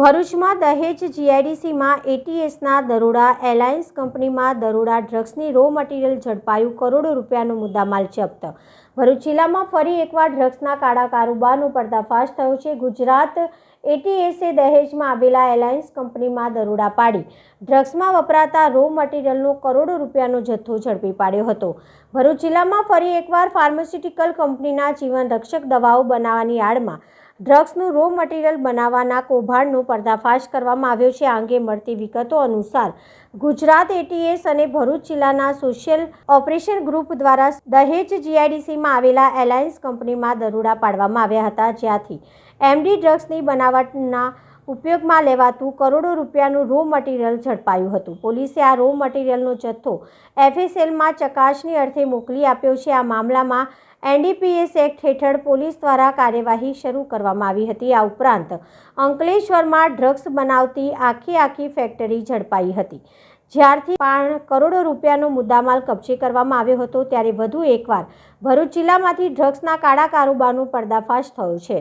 ભરૂચમાં દહેજ જીઆઈડીસીમાં એટીએસના દરોડા, એલાયન્સ કંપનીમાં દરોડા, ડ્રગ્સની રો મટીરિયલ ઝડપાયું, કરોડો રૂપિયાનો મુદ્દામાલ જપ્ત. ભરૂચ જિલ્લામાં ફરી એકવાર ડ્રગ્સના કાળા કારોબારનો પર્દાફાશ થયો છે. ગુજરાત એટીએસે દહેજમાં આવેલા એલાયન્સ કંપનીમાં દરોડા પાડી. ડ્રગ્સમાં વપરાતા રો મટીરિયલનો કરોડો રૂપિયાનો જથ્થો ઝડપી પાડ્યો હતો. ભરૂચ જિલ્લામાં ફરી એકવાર ફાર્માસ્યુટિકલ કંપનીના જીવન રક્ષક દવાઓ બનાવવાની આડમાં ડ્રગ્સનું રો મટીરિયલ બનાવવાના કૌભાંડનો પર્દાફાશ કરવામાં આવ્યો છે. આ અંગે મળતી વિગતો અનુસાર ગુજરાત એટીએસ અને ભરૂચ જિલ્લાના સોશિયલ ઓપરેશન ગ્રુપ દ્વારા દહેજ જીઆઈડીસીમાં આવેલા એલાયન્સ કંપનીમાં દરોડા પાડવામાં આવ્યા હતા. જ્યાંથી એમડી ડ્રગ્સની બનાવટના ઉપયોગમાં લેવાતું કરોડો રૂપિયાનું રો મટીરિયલ ઝડપાયું હતું. પોલીસે આ રો મટીરિયલનો જથ્થો એફએસએલમાં ચકાસણી અર્થે મોકલી આપ્યો છે. આ મામલામાં એનડીપીએસ એક્ટ હેઠળ પોલીસ દ્વારા કાર્યવાહી શરૂ કરવામાં આવી હતી. આ ઉપરાંત અંકલેશ્વરમાં ડ્રગ્સ બનાવતી આખી આખી ફેક્ટરી ઝડપાઈ હતી. જ્યારથી પણ કરોડો રૂપિયાનો મુદ્દામાલ કબજે કરવામાં આવ્યો હતો, ત્યારે વધુ એકવાર ભરૂચ જિલ્લામાંથી ડ્રગ્સના કાળા કારોબારનો પર્દાફાશ થયો છે.